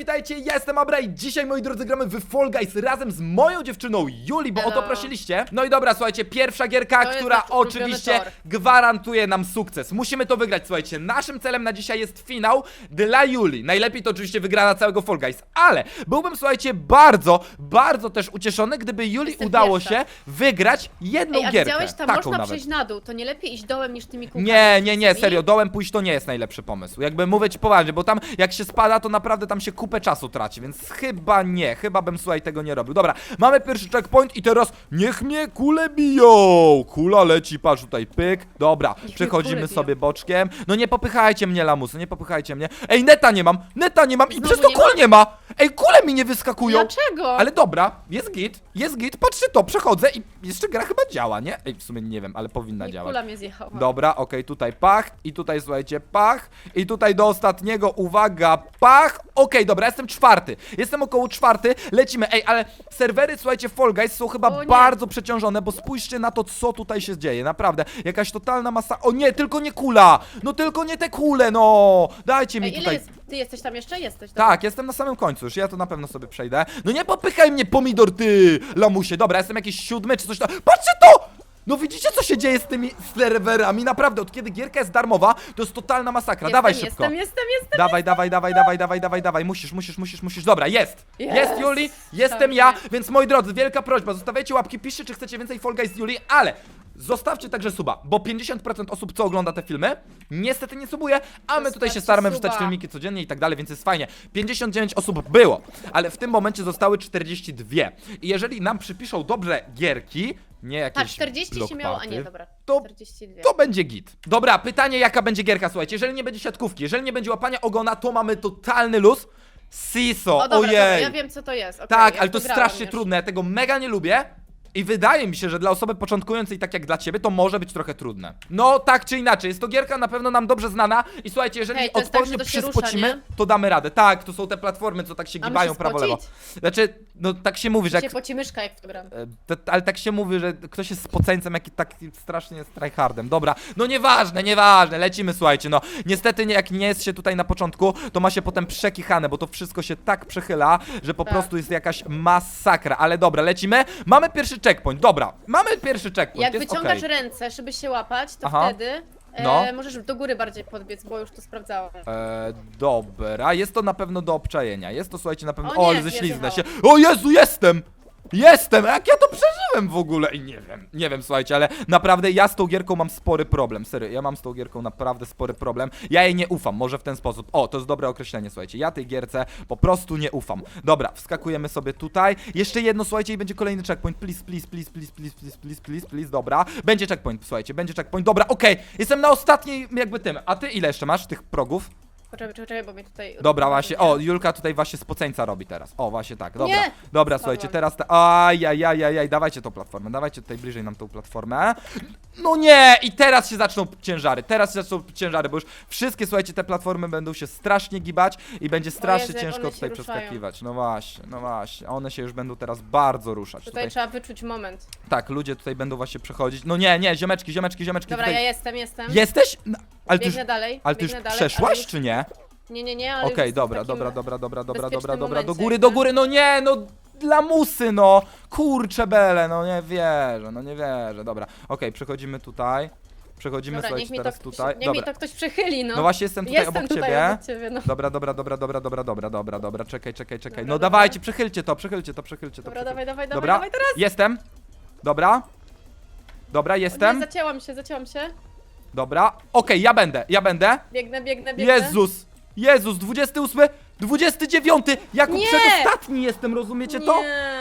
witajcie, ja jestem Abra i dzisiaj, moi drodzy, gramy w Fall Guys razem z moją dziewczyną Juli, bo o to Hello. prosiliście. No i dobra, słuchajcie, pierwsza gierka, To jest która nasz ulubiony oczywiście tor. gwarantuje nam sukces. Musimy to wygrać, słuchajcie. Naszym celem na dzisiaj jest finał dla Juli. Najlepiej to oczywiście wygrana całego Fall Guys, ale byłbym, słuchajcie, bardzo, bardzo też ucieszony, gdyby Juli Jestem udało pierwsza. się wygrać jedną Ej, a gierkę. widziałeś, tam taką można nawet. przejść na dół, to nie lepiej iść dołem niż tymi kółkami. Nie, nie, nie, serio, dołem pójść to nie jest najlepszy pomysł. Jakby mówię ci poważnie, bo tam jak się spada, to naprawdę tam się kupę czasu traci, więc chyba nie, chyba bym słuchaj tego nie robił. Dobra, mamy pierwszy checkpoint i teraz niech mnie kule biją. Kula leci, patrz tutaj, pyk. Dobra, mnie przechodzimy biją. sobie boczkiem. No nie popychajcie mnie, lamusy, nie popychajcie mnie. Ej, neta nie mam, neta nie mam i Znowu przez to nie kul nie ma. Ej, kule mi nie wyskakują. Dlaczego? Ale dobra, jest git, jest git, patrzcie to, przechodzę i jeszcze gra chyba działa, nie? Ej, w sumie nie wiem, ale powinna Nie, działać. kula mnie zjechała. Dobra, okej, tutaj pach i tutaj słuchajcie, pach i tutaj do ostatniego, uwaga, pach. Okej, dobra, jestem czwarty. Jestem około czwarty, lecimy. Ej, ale serwery, słuchajcie, Fall Guys są chyba O nie. bardzo przeciążone, bo spójrzcie na to, co tutaj się dzieje. Naprawdę, jakaś totalna masa. O nie, tylko nie kula! No tylko nie te kule, no! Dajcie mi Ej, ile tutaj. jest? Ty jesteś tam jeszcze? Jesteś. Tak, jestem na samym końcu już, ja to na pewno sobie przejdę. No nie popychaj mnie, pomidor, ty, lamusie. Dobra, jestem jakiś siódmy czy coś tam. Patrzcie to! No widzicie, co się dzieje z tymi serwerami? Naprawdę, od kiedy gierka jest darmowa, to jest totalna masakra. Jestem, dawaj szybko. Jestem, jestem, jestem. Dawaj, dawaj, dawaj, dawaj, dawaj, dawaj, dawaj, musisz, musisz, musisz, musisz. Dobra, jest! Jest, Jest. Juli, jestem Dobrze. ja, więc moi drodzy, wielka prośba, zostawiajcie łapki, piszcie, czy chcecie więcej Fall Guys z Juli, ale zostawcie także suba, bo 50% osób, co ogląda te filmy, niestety nie subuje, a my tutaj się staramy wrzucać filmiki codziennie i tak dalej, więc jest fajnie. 59 osób było, ale w tym momencie zostały 42. I jeżeli nam przypiszą dobrze gierki, nie jakieś Tak, 40 się miało, a nie, dobra. to 42. to będzie git. Dobra, pytanie jaka będzie gierka, słuchajcie. Jeżeli nie będzie siatkówki, jeżeli nie będzie łapania ogona, to mamy totalny luz. Siso, O, dobra, ojej. dobra, ja wiem co to jest. okej, tak, ja ale to grałam strasznie już. trudne, ja tego mega nie lubię. I wydaje mi się, że dla osoby początkującej, tak jak dla ciebie, to może być trochę trudne. No, tak czy inaczej, jest to gierka na pewno nam dobrze znana. I słuchajcie, jeżeli Hej, to jest tak, że to się przyspocimy, rusza, nie? to damy radę. Tak, to są te platformy, co tak się gibają prawo-lewo. spocić? Znaczy, no tak się mówi, że jak Się poci myszka jak w to gram. E, To, ale tak się mówi, że ktoś jest spoceńcem, jaki tak strasznie jest tryhardem. Dobra, no nieważne, nieważne, lecimy, słuchajcie, no. Niestety, nie, jak nie jest się tutaj na początku, to ma się potem przekichane, bo to wszystko się tak przechyla, że po Tak. prostu jest jakaś masakra. Ale dobra, lecimy. Mamy pierwszy checkpoint, dobra, mamy pierwszy checkpoint, Jak jest wyciągasz okej. ręce, żeby się łapać, to Aha. wtedy e, No. możesz do góry bardziej podbiec, bo już to sprawdzałem. E, dobra, jest to na pewno do obczajenia. Jest to, słuchajcie, na pewno. O O, nie, ale ześliznę się. O Jezu, jestem! Jestem! Jak ja to przeżyłem w ogóle? I nie wiem, nie wiem, słuchajcie, ale naprawdę ja z tą gierką mam spory problem. Serio, ja mam z tą gierką naprawdę spory problem. Ja jej nie ufam, może w ten sposób. O, to jest dobre określenie, słuchajcie. Ja tej gierce po prostu nie ufam. Dobra, wskakujemy sobie tutaj. Jeszcze jedno, słuchajcie, i będzie kolejny checkpoint. Please, please, please, please, please, please, please, please, please. Dobra, będzie checkpoint, słuchajcie, będzie checkpoint. Dobra, okej, jestem na ostatniej jakby tym. A ty ile jeszcze masz tych progów? Poczekaj, poczekaj, bo mi tutaj... Dobra, właśnie. O, Julka tutaj właśnie spoceńca robi teraz. O, właśnie tak. Dobra. Nie! Dobra, słuchajcie, teraz ta. Ajajajajaj, dawajcie tą platformę. Dawajcie tutaj bliżej nam tą platformę. No nie! I teraz się zaczną ciężary. Teraz się zaczną ciężary, bo już wszystkie, słuchajcie, te platformy będą się strasznie gibać i będzie strasznie Jezu, ciężko one się tutaj ruszają. przeskakiwać. No właśnie, no właśnie. One się już będą teraz bardzo ruszać. Tutaj Tutaj, trzeba wyczuć moment. tak, ludzie tutaj będą właśnie przechodzić. No nie, nie, ziomeczki, ziomeczki, ziomeczki. Dobra, tutaj... ja jestem, jestem. Jesteś? No, ale ty już, Biegnę dalej, ale ty już biegnę dalej, ale przeszłaś, już- czy nie? Nie, nie, nie, ale Okej, już jestem w dobra, takim dobra, dobra, dobra, dobra, dobra, bezpiecznym dobra, do momencie, góry, nie? do góry, no nie, no dla musy, no, kurcze bele, no nie wierzę, no nie wierzę, dobra, okej, przechodzimy tutaj, przechodzimy, Dobra, niech słuchajcie, mi, to, teraz tutaj, niech mi dobra, to ktoś przechyli, no. no właśnie jestem tutaj Jestem obok tutaj ciebie, obok ciebie, no. dobra, dobra, dobra, dobra, dobra, dobra, dobra, dobra, czekaj, czekaj, czekaj, Dobra, no dobra. dawajcie, przechylcie to, przechylcie to, przechylcie to, Dobra, przechylcie. dawaj, dawaj, dawaj, dobra, dawaj teraz. jestem, dobra, dobra, O nie, jestem, zacięłam się, zacięłam się. Dobra, okej, ja będę, ja będę, Biegnę, biegnę, biegnę. Jezus! Jezus, 28, 29! Jako Nie! przedostatni jestem, rozumiecie to? Nie.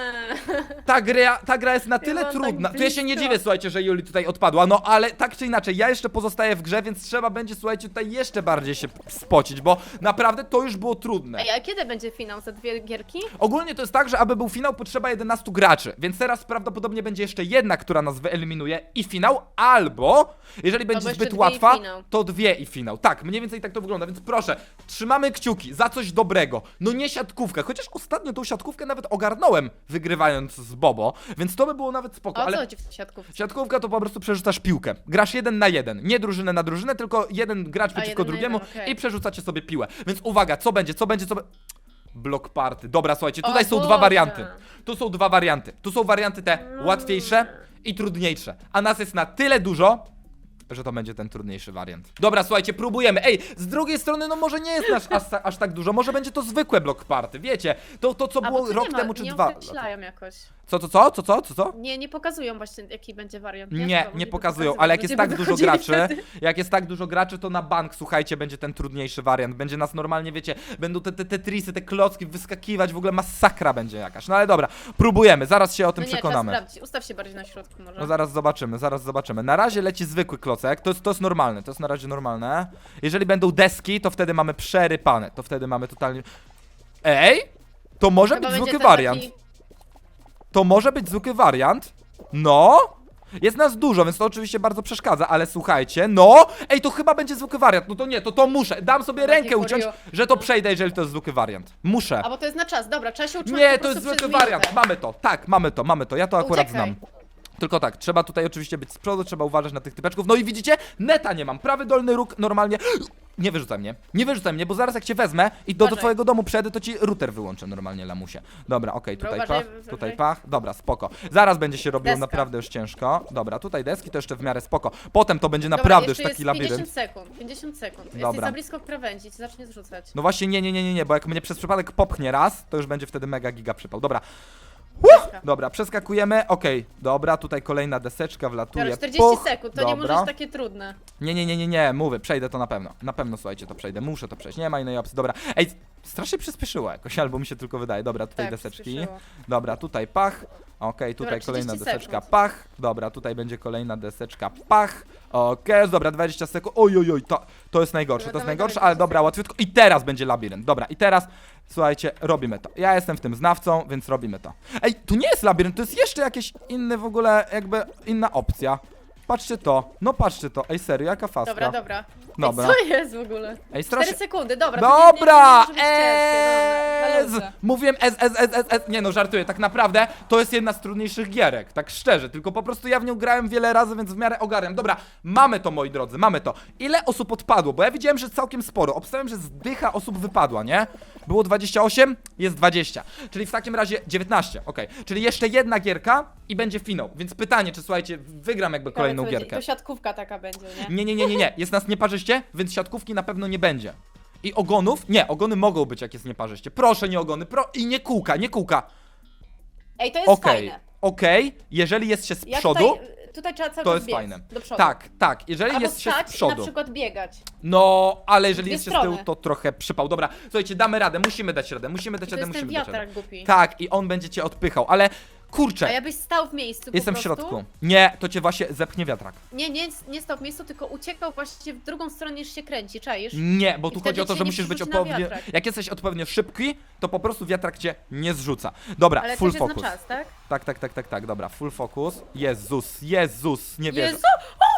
Ta gra, ta gra jest na tyle byłam tak trudna. to ja się nie blisko. dziwię, słuchajcie, że Juli tutaj odpadła. No ale tak czy inaczej, ja jeszcze pozostaję w grze, więc trzeba będzie, słuchajcie, tutaj jeszcze bardziej się spocić, bo naprawdę to już było trudne. Ej, a kiedy będzie finał za dwie gierki? Ogólnie to jest tak, że aby był finał, potrzeba 11 graczy, więc teraz prawdopodobnie będzie jeszcze jedna, która nas wyeliminuje i finał, albo jeżeli będzie jeszcze zbyt dwie i łatwa, finał. to dwie i finał. Tak, mniej więcej tak to wygląda, więc proszę, trzymamy kciuki za coś dobrego. No nie siatkówkę, chociaż ostatnio tą siatkówkę nawet ogarnąłem, wygrywając z Bobo, więc to by było nawet spoko, O co ale... chodzi w siatkówce? Siatkówka to po prostu przerzucasz piłkę. Grasz jeden na jeden. Nie drużynę na drużynę, tylko jeden gracz przeciwko jeden na drugiemu jeden, okej. i przerzucacie sobie piłę. Więc uwaga, co będzie, co będzie, co będzie. Block party. Dobra, słuchajcie, tutaj są dwa Boże. warianty. Tu są dwa warianty. Tu są warianty te łatwiejsze i trudniejsze. A nas jest na tyle dużo, że to będzie ten trudniejszy wariant. Dobra, słuchajcie, próbujemy. Ej, z drugiej strony, no może nie jest nasz aż, aż tak dużo, może będzie to zwykłe block party, wiecie? To, to co A, bo było tu rok nie ma, temu czy nie dwa. określają jakoś. Co, co, co, co, co, co, co? Nie, nie pokazują właśnie jaki będzie wariant. Nie, nie by pokazują, ale jak jest tak dużo graczy, jak jest tak dużo graczy, to na bank, słuchajcie, będzie ten trudniejszy wariant. Będzie nas normalnie, wiecie, będą te, te tetrisy, te klocki wyskakiwać, w ogóle masakra będzie jakaś. No ale dobra, próbujemy, zaraz się o tym No nie, trzeba przekonamy. sprawdzić. Ustaw się bardziej na środku może. No zaraz zobaczymy, zaraz zobaczymy. Na razie leci zwykły klocek, to jest, to jest normalne, to jest na razie normalne. Jeżeli będą deski, to wtedy mamy przerypane, to wtedy mamy totalnie... Ej! To może Chyba być zwykły wariant. taki- To może być zwykły wariant. No. Jest nas dużo, więc to oczywiście bardzo przeszkadza, ale słuchajcie, no! Ej, to chyba będzie zwykły wariant. No to nie, to to muszę. Dam sobie rękę uciąć, że to przejdę, jeżeli to jest zwykły wariant. Muszę. A bo to jest na czas, dobra, trzeba się utrzymać Nie, po to jest zwykły przez wariant. Mamy to. Tak, mamy to, mamy to. Ja to akurat Uciekaj. znam. Tylko tak, trzeba tutaj oczywiście być z przodu, trzeba uważać na tych typeczków. No i widzicie, neta nie mam. Prawy dolny róg normalnie. Nie wyrzucaj mnie, nie wyrzucaj mnie, bo zaraz jak cię wezmę i do, do Uważaj. twojego domu przyjadę, to ci router wyłączę normalnie, lamusie. Dobra, okej, Dobra, tutaj uważaj, pach, uważaj. tutaj pach. Dobra, spoko. Zaraz będzie się robiło Deska. naprawdę już ciężko. Dobra, tutaj deski to jeszcze w miarę spoko. Potem to będzie naprawdę już taki jest labirynt. 50 sekund, 50 sekund. Jesteś Dobra. za blisko krawędzi, ci zacznie zrzucać. No właśnie, nie, nie, nie, nie, nie, bo jak mnie przez przypadek popchnie raz, to już będzie wtedy mega giga przypał. Dobra, Dobra, przeskakujemy. Okej, dobra, tutaj kolejna deseczka wlatuje. Dobra, 40 Puch. sekund, to nie Dobra. może być takie trudne. Nie, nie, nie, nie, nie, mówię, przejdę to na pewno. Na pewno, słuchajcie, to przejdę. Muszę to przejść, nie ma innej opcji. Dobra, ej, strasznie przyspieszyło jakoś, albo mi się tylko wydaje. Dobra, tutaj Tak, deseczki. przyspieszyło. Dobra, tutaj pach. Okej, tutaj Dobra, kolejna 30 deseczka, sekund. pach. Dobra, tutaj będzie kolejna deseczka, pach. Okej, dobra, 20 sekund. Oj, oj, oj, to, to jest najgorsze, to jest najgorsze, ale 20 dobra, łatwiutko. I teraz będzie labirynt. Dobra, i teraz, słuchajcie, robimy to. Ja jestem w tym znawcą, więc robimy to. Ej, tu nie jest labirynt, to jest jeszcze jakieś inny w ogóle, jakby inna opcja. Patrzcie to, no patrzcie to. Ej, serio, jaka faska. Dobra, dobra. Dobra. Co jest w ogóle? Ej, 4 strasznie... sekundy, dobra. to nie- nie- Dobra! nie. Nie no, żartuję. Tak naprawdę to jest jedna z trudniejszych gierek. Tak szczerze. Tylko po prostu ja w nią grałem wiele razy, więc w miarę ogarniam. Dobra, mamy to, moi drodzy, mamy to. Ile osób odpadło? Bo ja widziałem, że całkiem sporo. Obstawiam, że zdycha osób wypadła, nie? Było 28, jest 20. Czyli w takim razie 19, okej. Czyli jeszcze jedna gierka i będzie finał. Więc pytanie, czy słuchajcie, wygram jakby Ciekawe, kolejną co gierkę. To siatkówka taka będzie, nie? Nie, nie, nie, nie, nie. Jest nas nieparzyście, więc siatkówki na pewno nie będzie. I ogonów? Nie, ogony mogą być jak jest nieparzyście. Proszę nie ogony, pro... i nie kółka, nie kółka. Ej, to jest Okej, fajne. okej, jeżeli jest się z Jak przodu, Tutaj, tutaj trzeba cały to czas jest biec fajne. Do przodu. Tak, tak, jeżeli Albo jest się stać z i na przodu. przykład biegać. No, ale jeżeli Dwie jest się z tyłu, strony. to trochę przypał. Dobra, słuchajcie, damy radę, musimy dać radę, musimy dać To radę, jest ten musimy dać radę. wiatrak głupi. Tak, i on będzie cię odpychał, ale kurczę, A ja byś stał w miejscu jestem po w prostu. środku. Nie, to cię właśnie zepchnie wiatrak. Nie, nie, nie stał w miejscu, tylko uciekał właśnie w drugą stronę niż się kręci, czaisz? Nie, bo I tu wtedy chodzi o to, cię że nie musisz być przerzuci na odpowiednio. wiatrak. Jak jesteś odpowiednio szybki, to po prostu wiatrak cię nie zrzuca. Dobra, Ale full też jest focus. na czas, tak? Tak, tak, tak, tak, tak, dobra, full focus. Jezus, Jezus, nie wierzę. Jezu! O,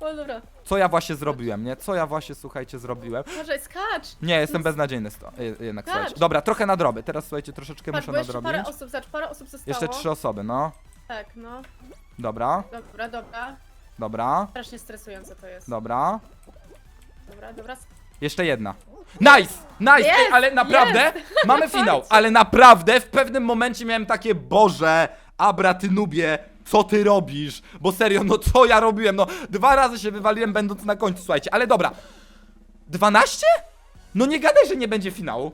o, dobra. Co ja właśnie zrobiłem, nie? Co ja właśnie, słuchajcie, zrobiłem? Może skacz! Nie, jestem beznadziejny sto, je- jednak, Skacz. słuchajcie. Dobra, trochę nadrobię. Teraz, słuchajcie, troszeczkę Patrz, muszę bo jeszcze nadrobić. parę osób, parę osób zostało. Jeszcze trzy osoby, no. Tak, no. Dobra, Dobra, dobra. dobra, Strasznie stresujące to jest. dobra. Dobra, dobra. Jeszcze jedna. Nice! Nice! Ej, Jest! ale naprawdę mamy finał, ale naprawdę w pewnym momencie miałem takie Boże, Abra, ty nubie, co ty robisz? Bo serio, no co ja robiłem? No dwa razy się wywaliłem będąc na końcu, słuchajcie, ale dobra. 12? No nie gadaj, że nie będzie finału.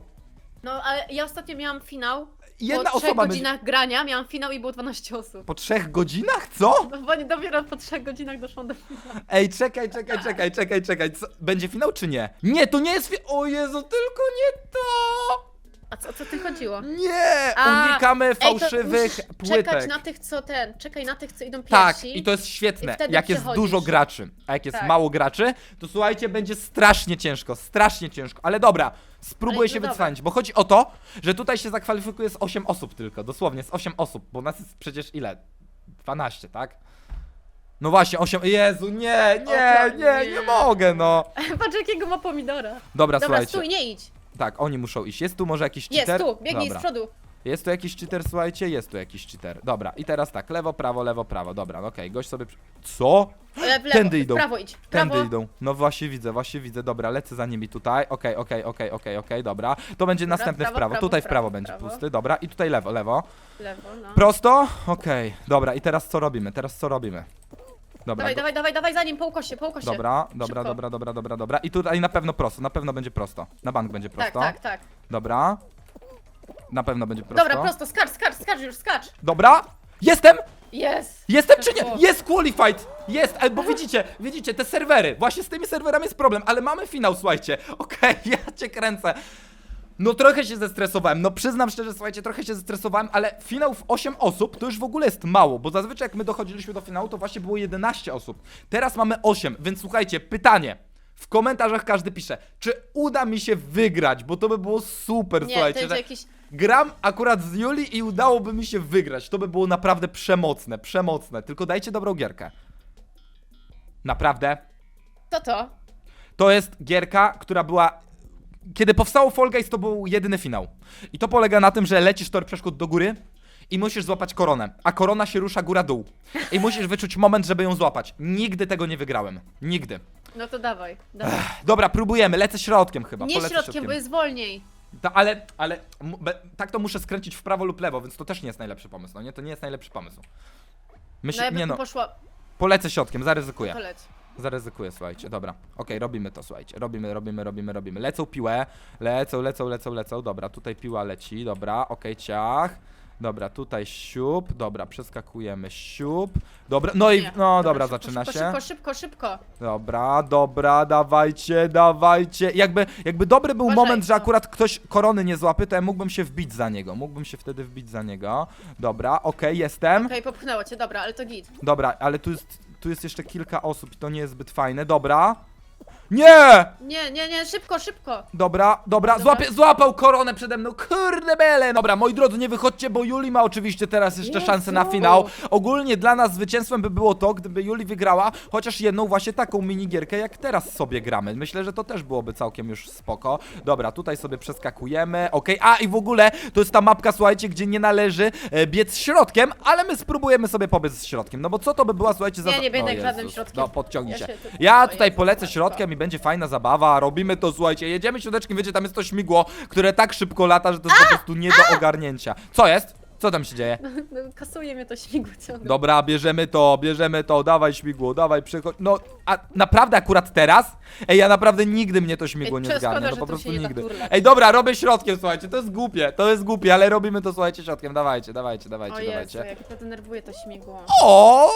No, ale ja ostatnio miałam finał. Jedna po trzech osoba godzinach grania miałam finał i było 12 osób. Po trzech godzinach? Co? No bo nie dopiero po trzech godzinach doszłam do finału. Ej, czekaj, czekaj, czekaj, czekaj, czekaj. Co? Będzie finał czy nie? Nie, to nie jest fi... O Jezu, tylko nie to! A co, o co ty chodziło? Nie! A, Unikamy Ej, to fałszywych musisz płytek. Czekać na tych, co ten. Czekaj na tych, co idą pierwsi. Tak, i to jest I świetne. wtedy Jak jest przechodzisz. dużo graczy, a jak jest Tak. mało graczy, to słuchajcie, będzie strasznie ciężko, strasznie ciężko. Ale dobra, spróbuję Ale się no dobra. wycwanić, bo chodzi o to, że tutaj się zakwalifikuje z 8 osób tylko, dosłownie z 8 osób, bo nas jest przecież ile? 12, tak? No właśnie, 8. Jezu, nie, nie, O, nie, nie, nie. mogę, no. Patrz jakiego ma pomidora. Dobra, Dobra, słuchajcie. stój, nie idź. Tak, oni muszą iść. Jest tu może jakiś Jest, cheater? tu, biegnij Dobra. z przodu. Jest tu jakiś cheater, słuchajcie? Jest tu jakiś cheater. Dobra, i teraz tak, lewo, prawo, lewo, prawo. Dobra, no okej, gość sobie... przy- Co? Le, w lewo, Tędy w idą. prawo idź. w Prawo. Tędy idą. No właśnie widzę, właśnie widzę. Dobra, lecę za nimi tutaj. Okej, okej, okej, okej, okej, dobra. To będzie następny w prawo, prawo. prawo, Tutaj w prawo prawo, będzie prawo. pusty. Dobra, i tutaj lewo, lewo. Lewo, no. Prosto? Okej, dobra, i teraz co robimy? Teraz co robimy? Dobra, Dawaj, go- dawaj, dawaj, dawaj za nim, po ukosie, po ukosie. dobra, dobra, Szybko. dobra, dobra, dobra, dobra. I tutaj na pewno prosto, na pewno będzie prosto. Na bank będzie Tak, prosto. tak, tak. Dobra. Na pewno będzie prosto. Dobra, prosto, skacz, skacz, skacz już, skacz. Dobra! Jestem! Jest. Jestem czy nie? Jest qualified! Jest, ale bo widzicie, widzicie, te serwery, właśnie z tymi serwerami jest problem, ale mamy finał, słuchajcie. Okej, ja cię kręcę. No trochę się zestresowałem, no przyznam szczerze, słuchajcie, trochę się zestresowałem, ale finał w 8 osób to już w ogóle jest mało, bo zazwyczaj jak my dochodziliśmy do finału, to właśnie było 11 osób. Teraz mamy 8, więc słuchajcie, pytanie. W komentarzach każdy pisze, czy uda mi się wygrać, bo to by było super, Nie, słuchajcie. to że- jakiś... Gram akurat z Juli i udałoby mi się wygrać. To by było naprawdę przemocne, przemocne. Tylko dajcie dobrą gierkę. Naprawdę. Co to? To jest gierka, która była. Kiedy powstało Fall Guys, to był jedyny finał. I to polega na tym, że lecisz tor przeszkód do góry i musisz złapać koronę. A korona się rusza góra-dół. I musisz wyczuć moment, żeby ją złapać. Nigdy tego nie wygrałem. Nigdy. No to dawaj, dawaj. Dobra, próbujemy. Lecę środkiem chyba. Nie Polecę środkiem, bo jest wolniej. Ta, ale, ale be, tak to muszę skręcić w prawo lub lewo, więc to też nie jest najlepszy pomysł, no nie? To nie jest najlepszy pomysł. No ja bym nie no, poszła, polecę środkiem, zaryzykuję. to leć. Zaryzykuję, słuchajcie, dobra. Okej, robimy to, słuchajcie. Robimy, robimy, robimy, robimy. Lecą piłę, lecą, lecą, lecą, lecą. Dobra, tutaj piła leci, dobra, okej, ciach. Dobra, tutaj siup, dobra, przeskakujemy, siup. Dobra, no i, no dobra, szybko, zaczyna szybko, się. Szybko, szybko, szybko. Dobra, dobra, dawajcie, dawajcie. Jakby, jakby dobry był Uważaj, moment, że no. akurat ktoś korony nie złapie, to ja mógłbym się wbić za niego. Mógłbym się wtedy wbić za niego. Dobra, okej, jestem. Okej, popchnęło cię, dobra, ale to git. Dobra, ale tu jest, tu jest jeszcze kilka osób i to nie jest zbyt fajne. Dobra. Nie! Nie, nie, nie, szybko, szybko. Dobra, dobra, Dobra. złapie, złapał koronę przede mną, kurde bele! Dobra, moi drodzy, nie wychodźcie, bo Juli ma oczywiście teraz jeszcze Jezu. szansę na finał. Ogólnie dla nas zwycięstwem by było to, gdyby Juli wygrała chociaż jedną właśnie taką minigierkę, jak teraz sobie gramy. Myślę, że to też byłoby całkiem już spoko. Dobra, tutaj sobie przeskakujemy, okej, a i w ogóle to jest ta mapka, słuchajcie, gdzie nie należy e, biec środkiem, ale my spróbujemy sobie pobiec środkiem, no bo co to by była, słuchajcie, za... Nie, nie będę O żadnym Jezus. środkiem. No, podciągnij Ja się. się tu- Ja o tutaj Jezu, polecę środkiem i będzie fajna zabawa, robimy to, słuchajcie, jedziemy środeczkiem, wiecie, tam jest to śmigło, które tak szybko lata, że to jest po prostu nie do ogarnięcia. Co jest? Co tam się dzieje? No, kasuje mnie to śmigło ciągle. Dobra, bierzemy to, bierzemy to, dawaj śmigło, dawaj, przychodź. No, a naprawdę akurat teraz? Ej, ja naprawdę nigdy mnie to śmigło Ej, nie szkoda, zgarnie, no że po tu prostu się nie da nigdy. turlać. Ej, dobra, robię środkiem, słuchajcie, to jest głupie, to jest głupie, ale robimy to, słuchajcie, środkiem, dawajcie, dawajcie, O dawajcie, Jezu, dawajcie. jak to denerwuje to śmigło. O!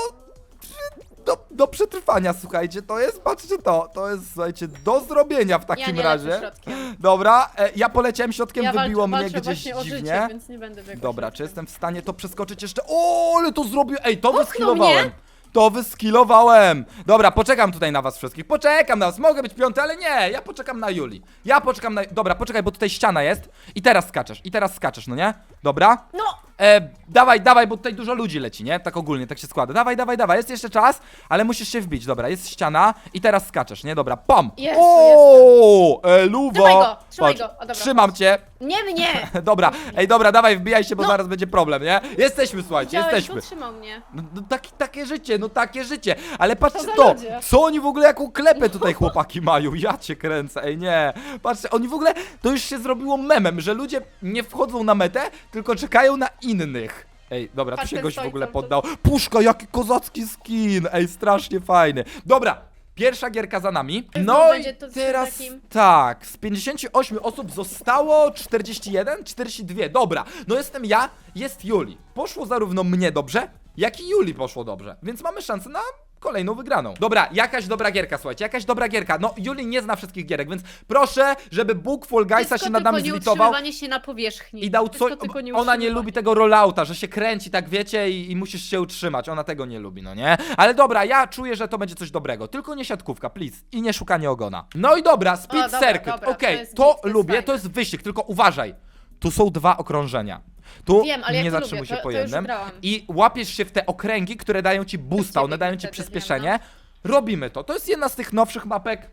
Do, do przetrwania, słuchajcie, to jest, patrzcie to, to jest, słuchajcie, do zrobienia w takim nie razie. środkiem. Dobra, e, ja poleciałem środkiem, Ja wybiło walczę, mnie walczę gdzieś właśnie o dziwnie. życie, więc nie będę biegła Dobra, czy jestem w stanie to przeskoczyć jeszcze? O, ale to zrobił, ej, to mnie? To wyskillowałem. Dobra, poczekam tutaj na was wszystkich. Poczekam na was. Mogę być piąty, ale nie. Ja poczekam na Juli. Ja poczekam na... Dobra, poczekaj, bo tutaj ściana jest. I teraz skaczesz. I teraz skaczesz, no nie? Dobra. No! E, dawaj, dawaj, bo tutaj dużo ludzi leci, nie? Tak ogólnie, tak się składa. Dawaj, dawaj, dawaj, jest jeszcze czas, ale musisz się wbić. Dobra, jest ściana i teraz skaczesz, nie? Dobra, pom! Jezu, o, eluwo! Trzymaj go, trzymaj Patrz, go. O, dobra. Trzymam cię. Nie mnie! Dobra, ej, dobra, dawaj, wbijaj się, bo No. zaraz będzie problem, nie? Jesteśmy, słuchajcie, Widziałeś, jesteśmy. tu trzymał mnie. No, no taki, takie życie, no takie życie. Ale patrzcie za to, ludzie? co oni w ogóle jaką klepę tutaj chłopaki mają. Ja cię kręcę, ej nie. Patrzcie, oni w ogóle, to już się zrobiło memem, że ludzie nie wchodzą na metę, tylko czekają na innych. Ej, dobra, tu Patrz, się ten gość w stoi ogóle cały poddał. Puszka, jaki kozacki skin. Ej, strasznie fajny. Dobra. Pierwsza gierka za nami. No i będzie to z teraz takim- tak, z 58 osób zostało 41, 42. Dobra, no jestem ja, jest Juli. Poszło zarówno mnie dobrze, jak i Juli poszło dobrze, więc mamy szansę na kolejną wygraną. Dobra, jakaś dobra gierka, słuchajcie, jakaś dobra gierka. No, Juli nie zna wszystkich gierek, więc proszę, żeby Bóg Fall Guysa się nad nami nie zlitował. utrzymywanie się na powierzchni. I dał coś. tylko nie Ona nie lubi tego rollouta, że się kręci, tak wiecie, i, i musisz się utrzymać. Ona tego nie lubi, no nie? Ale dobra, ja czuję, że to będzie coś dobrego. Tylko nie siatkówka, please. I nie szukanie ogona. No i dobra, speed dobra, circuit. dobra, Okej, to jest to, git, to jest lubię, fajne. to jest wyścig, tylko uważaj. Tu są dwa okrążenia. Tu Wiem, ale ja nie to zatrzymuj lubię, się to- po to już jednym. I łapiesz się w te okręgi, które dają ci boosta, one dają ci wtedy przyspieszenie. Robimy to. To jest jedna z tych nowszych mapek.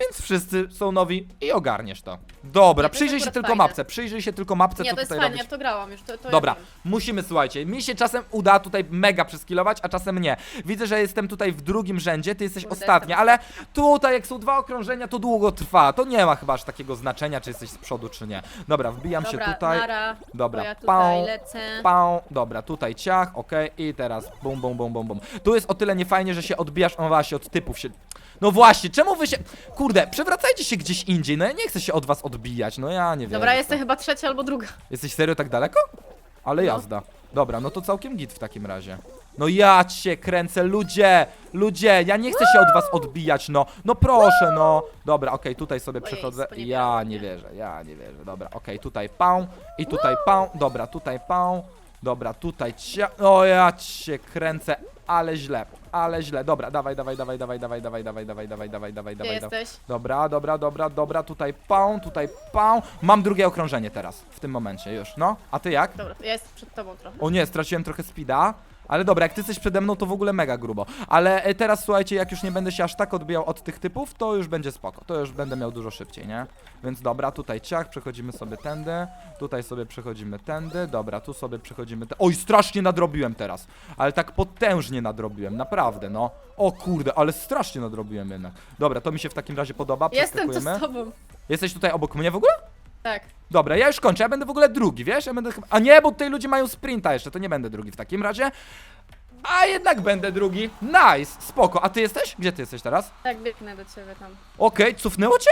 Więc wszyscy są nowi i ogarniesz to. Dobra, Nie, to jest przyjrzyj się akurat tylko fajne. mapce, przyjrzyj się tylko mapce, Nie, co to jest tutaj fajne, robić. ja w to grałam już, to, to Dobra, wiem. musimy, słuchajcie, mi się czasem uda tutaj mega przeskilować, a czasem nie. Widzę, że jestem tutaj w drugim rzędzie, ty jesteś Kurde, ostatnia, jestem ale tutaj jak są dwa okrążenia, to długo trwa. To nie ma chyba aż takiego znaczenia, czy jesteś z przodu, czy nie. Dobra, wbijam Dobra, się tutaj. nara, Dobra, to ja tutaj pał, lecę. Pał, dobra, tutaj ciach, okej, i teraz bum, bum, bum, bum, bum. Tu jest o tyle niefajnie, że się odbijasz, no właśnie, od typów się... No właśnie, czemu wy się... Kurde, przewracajcie się gdzieś indziej, no ja nie chcę się od was odbijać, no ja nie wiem. Dobra, jestem chyba trzecia albo druga. Jesteś serio tak daleko? Ale No. jazda. Dobra, no to całkiem git w takim razie. No ja cię kręcę, ludzie, ludzie, ja nie chcę się od was odbijać, no, no proszę, no. Dobra, okej, tutaj sobie Ojej, przechodzę, ja nie wierzę, ja nie wierzę, dobra, okej, tutaj pał i tutaj pał, dobra, tutaj pał, dobra, tutaj cia, o ja cię kręcę, ale źle, ale źle, dobra, dawaj, dawaj, dawaj, dawaj, dawaj, dawaj, dawaj, dawaj, dawaj, dawaj, dawaj, Gdzie dawaj, dawaj. jesteś? Dobra, dobra, dobra, dobra, tutaj pał, tutaj pał. Mam drugie okrążenie teraz, w tym momencie już, no. A ty jak? Dobra, ja jestem przed tobą trochę. O nie, straciłem trochę speeda. Ale dobra, jak ty jesteś przede mną, to w ogóle mega grubo. Ale e, teraz słuchajcie, jak już nie będę się aż tak odbijał od tych typów, to już będzie spoko. To już będę miał dużo szybciej, nie? Więc dobra, tutaj ciach, przechodzimy sobie tędy. Tutaj sobie przechodzimy tędy. Dobra, tu sobie przechodzimy. Te... Oj, strasznie nadrobiłem teraz. Ale tak potężnie nadrobiłem, naprawdę, no. O kurde, ale strasznie nadrobiłem jednak. Dobra, to mi się w takim razie podoba. Jestem tu Przeskakujemy. z tobą. Jesteś tutaj obok mnie w ogóle? Tak. Dobra, ja już kończę, ja będę w ogóle drugi, wiesz? Ja będę chyba... A nie, bo tutaj ludzie mają sprinta jeszcze, to nie będę drugi w takim razie. A jednak będę drugi. Nice, spoko. A ty jesteś? Gdzie ty jesteś teraz? Tak, biegnę do ciebie tam. Okej, cofnęło cię?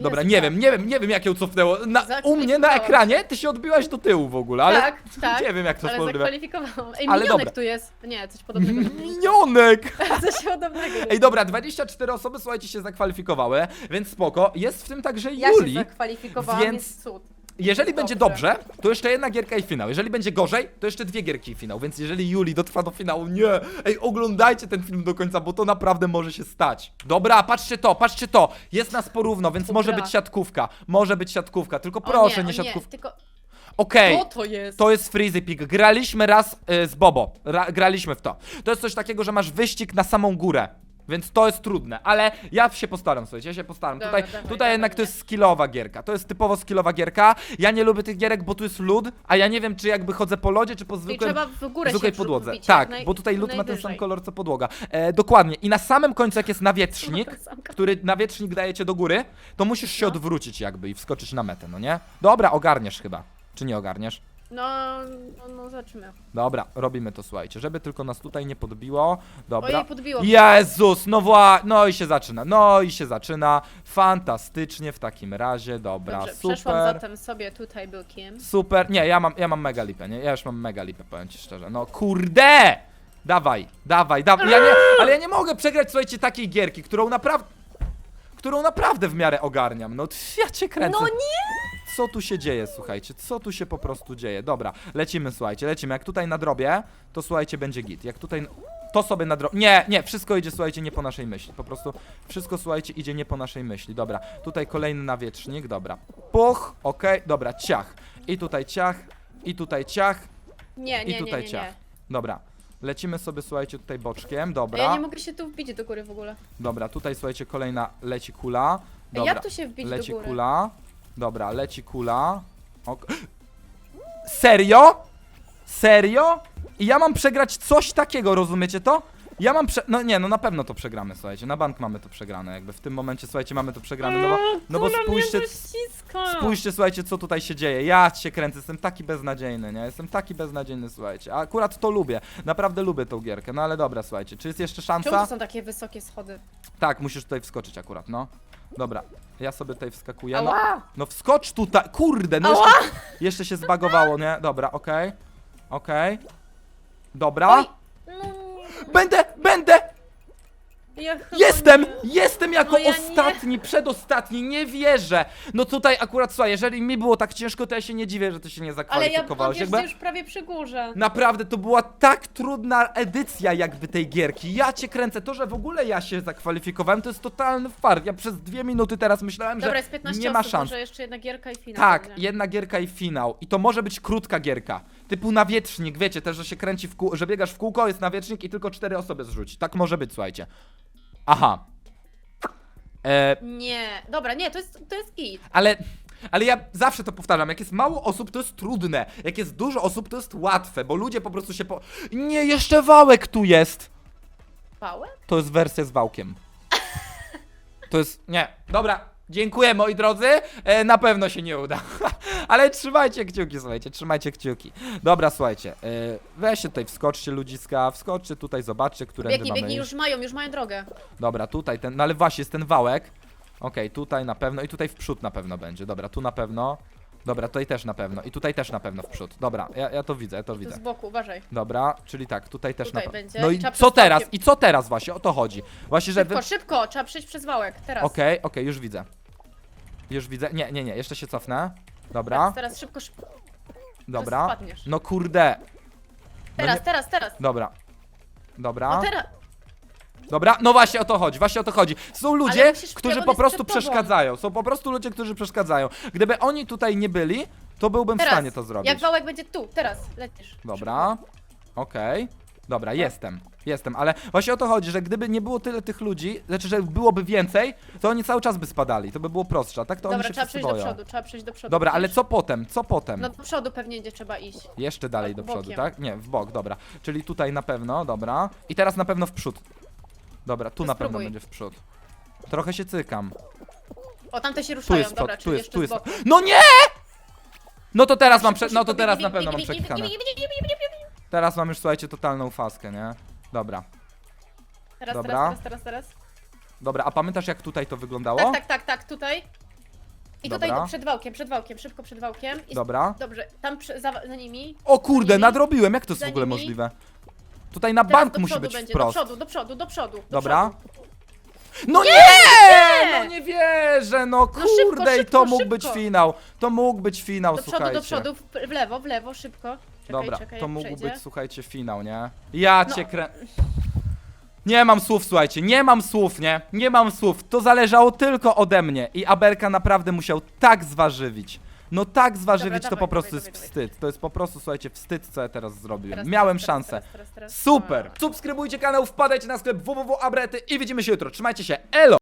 Dobra, nie tak. wiem, nie wiem, nie wiem jak ją cofnęło. Na, u mnie na Zakwalifikowałam ekranie ty się odbiłaś do tyłu w ogóle, ale Tak, tak. nie wiem jak to Ale możliwe. zakwalifikowałam. Ej, Ale minionek dobra. tu jest. Nie, coś podobnego. Minionek! coś podobnego. Ej, dobra, 24 osoby, słuchajcie, się zakwalifikowały, więc spoko. Jest w tym także ja się Juli. zakwalifikowałam, więc- jest cud. Jeżeli będzie dobrze. to jeszcze jedna gierka i finał. Jeżeli będzie gorzej, to jeszcze dwie gierki i finał. Więc jeżeli Juli dotrwa do finału, nie! Ej, oglądajcie ten film do końca, bo to naprawdę może się stać. Dobra, patrzcie to, patrzcie to. Jest nas porówno, więc może Dobra. być siatkówka. Może być siatkówka, tylko O proszę, o nie siatkówka. tylko... Okej. Co to jest? To jest Freezy Peak. Graliśmy raz y, z Bobo. Ra graliśmy w to. To jest coś takiego, że masz wyścig na samą górę. Więc to jest trudne, ale ja się postaram, słuchajcie, ja się postaram. Dobra, tutaj dawaj, tutaj dawaj jednak to jest skillowa gierka. To jest typowo skillowa gierka. Ja nie lubię tych gierek, bo tu jest lód, a ja nie wiem, czy jakby chodzę po lodzie, czy po I zwykłym trzeba w górę zwykłej się podłodze. wbić, Tak, naj- bo tutaj lód ma ten sam najwyżej. kolor co podłoga. E, dokładnie. I na samym końcu, jak jest nawietrznik, ten sam kolor. który nawietrznik daje cię do góry, to musisz się No. odwrócić jakby i wskoczyć na metę, no nie? Dobra, ogarniesz chyba. Czy nie ogarniesz? No, no, no zobaczymy. Dobra, robimy to, słuchajcie, żeby tylko nas tutaj nie podbiło. Dobra. Ojej, podbiło mnie. Jezus, no wła... No i się zaczyna, no i się zaczyna. Fantastycznie w takim razie, dobra, Dobrze, przeszłam super. zatem sobie tutaj bykiem. Super, nie, ja mam, ja mam mega lipę, nie? Ja już mam mega lipę, powiem ci szczerze. No kurde! Dawaj, dawaj, dawaj. Ja nie, ale ja nie mogę przegrać, słuchajcie, takiej gierki, którą naprawdę... Którą naprawdę w miarę ogarniam. No ja cię kręcę. No nie! Co tu się dzieje, słuchajcie? Co tu się po prostu dzieje? Dobra, lecimy, słuchajcie, lecimy. Jak tutaj nadrobię, to słuchajcie, będzie git. Jak tutaj. To sobie nadrobię. Nie, nie, wszystko idzie, słuchajcie, nie po naszej myśli. Po prostu wszystko, słuchajcie, idzie nie po naszej myśli. Dobra, tutaj kolejny nawiecznik, dobra. Puch, okej, dobra, ciach. I tutaj ciach, i tutaj ciach, Nie, i nie, nie, tutaj nie, nie. ciach. Dobra. Lecimy sobie, słuchajcie, tutaj boczkiem, A dobra. Ja nie mogę się tu wbić do góry w ogóle. Dobra, tutaj, słuchajcie, kolejna leci kula. Dobra. Jak tu się wbić Leci do góry? kula. Dobra, leci kula. Ok. Serio? Serio? I ja mam przegrać coś takiego, rozumiecie to? Ja mam prze... No nie, no na pewno to przegramy, słuchajcie. Na bank mamy to przegrane, jakby w tym momencie, słuchajcie, mamy to przegrane, no bo, no bo spójrzcie, spójrzcie, słuchajcie, co tutaj się dzieje. Ja się kręcę, jestem taki beznadziejny, nie? Jestem taki beznadziejny, słuchajcie. A akurat to lubię, naprawdę lubię tą gierkę, no ale dobra, słuchajcie. Czy jest jeszcze Czemu szansa? to są takie wysokie schody? Tak, musisz tutaj wskoczyć akurat, no. Dobra, ja sobie tutaj wskakuję. No, Ała! no wskocz tutaj, kurde, no Ała! jeszcze, jeszcze się zbagowało, nie? Dobra, okej. Okej. Dobra. Oj! No, Będę, będę! Ja chyba Jestem! nie. Jestem jako No ja nie. ostatni, przedostatni, nie wierzę! No tutaj akurat, słuchaj, jeżeli mi było tak ciężko, to ja się nie dziwię, że ty się nie Ale ja zakwalifikowałeś. już prawie przy górze. Naprawdę, to była tak trudna edycja jakby tej gierki. Ja cię kręcę. To, że w ogóle ja się zakwalifikowałem, to jest totalny fart. Ja przez dwie minuty teraz myślałem, Dobra, że jest 15 nie ma osób, szans. może jeszcze jedna gierka i finał. Tak, będzie. jedna gierka i finał. I to może być krótka gierka. Typu nawiecznik, wiecie też, że się kręci w kół, że biegasz w kółko, jest nawiecznik i tylko cztery osoby zrzuci. Tak może być, słuchajcie. Aha. E, Nie, dobra, nie, to jest, to jest git. ale, ale ja zawsze to powtarzam, jak jest mało osób, to jest trudne. Jak jest dużo osób, to jest łatwe, bo ludzie po prostu się po... Nie, jeszcze wałek tu jest! Pałek? To jest wersja z wałkiem. To jest. Nie. Dobra. Dziękuję moi drodzy. E, na pewno się nie uda. Ale trzymajcie kciuki, słuchajcie, trzymajcie kciuki. Dobra, słuchajcie. E, weźcie tutaj, wskoczcie ludziska, wskoczcie tutaj, zobaczcie, które Biegnij, mamy biegnij, iść. już mają, już mają drogę. Dobra, tutaj ten. No ale właśnie jest ten wałek. Okej, tutaj na pewno i tutaj w przód na pewno będzie. Dobra, tu na pewno. Dobra, tutaj też na pewno. I tutaj też na pewno w przód. Dobra, ja, ja to widzę, ja to Tu widzę. z boku, uważaj. Dobra, czyli tak, tutaj też Tutaj na pewno. będzie. No i Trzeba co przez teraz? I co teraz właśnie? O to chodzi. Właśnie, że wy... Szybko, szybko, trzeba przejść przez wałek, teraz. Okej, okej, już widzę. Już widzę. Nie, nie, nie, jeszcze się cofnę. Dobra, Teraz, teraz szybko, szybko. dobra. spadniesz. No kurde. No Teraz, nie- teraz, teraz. Dobra. Dobra. No teraz. Dobra, no właśnie o to chodzi, właśnie o to chodzi. Są ludzie, musisz- którzy on po jest prostu przed tobą. przeszkadzają. Są po prostu ludzie, którzy przeszkadzają. Gdyby oni tutaj nie byli, to byłbym w Teraz. stanie to zrobić. Jak wałek będzie tu, teraz, lecisz. Dobra. Okej. Dobra, jestem. Jestem, ale właśnie o to chodzi, że gdyby nie było tyle tych ludzi, znaczy, że byłoby więcej, to oni cały czas by spadali. To by było prostsze, a tak to oni Dobra, się trzeba wszyscy przejść do boją. przodu, trzeba przejść do przodu. Dobra, ale co potem? Co potem? No do przodu pewnie będzie trzeba iść. Jeszcze dalej do Tak, przodu, bokiem. tak? Nie, w bok, dobra. Czyli tutaj na pewno, dobra. I teraz na pewno w przód. Dobra, tu To na pewno spróbuj. będzie w przód. Trochę się cykam. O, tamte się Tu ruszają, jest dobra, spod, tu czyli jest, jeszcze tu z jest. boku. No nie! No to teraz mam, prze... no to teraz na pewno mam biegnij, Teraz mam już, słuchajcie, totalną faskę, nie? Dobra. Teraz, Dobra. teraz, teraz, teraz, teraz. Dobra, a pamiętasz jak tutaj to wyglądało? Tak, tak, tak, tak, tutaj. I tutaj Dobra. przed wałkiem, przed wałkiem, szybko przed wałkiem. I Dobra. Dobrze, tam przy, za, za nimi. O kurde, nimi. nadrobiłem, jak to jest Za w ogóle nimi. możliwe? Tutaj na Teraz bank do musi przodu być będzie, wprost. Do przodu, do przodu, do przodu. Do Dobra. Przodu. No nie! No nie wierzę, no szybko, kurde, i to szybko, mógł szybko. być finał. To mógł być finał, Do przodu, słuchajcie. do przodu, w, w lewo, w lewo, szybko. Czekaj, Dobra, czekaj, to jak mógł przejdzie. być, słuchajcie, finał, nie? Ja No. cię krę... Nie mam słów, słuchajcie, nie mam słów, nie? Nie mam słów. To zależało tylko ode mnie i Aberka naprawdę musiał tak zważywić. No tak zważywić Dobra, to dawaj, po prostu dawaj, jest dawaj, wstyd. To jest po prostu, słuchajcie, wstyd, co ja teraz zrobiłem. Teraz, Miałem teraz, szansę. Teraz, teraz, teraz, teraz. Super! Subskrybujcie kanał, wpadajcie na sklep www.abrety i widzimy się jutro. Trzymajcie się, elo!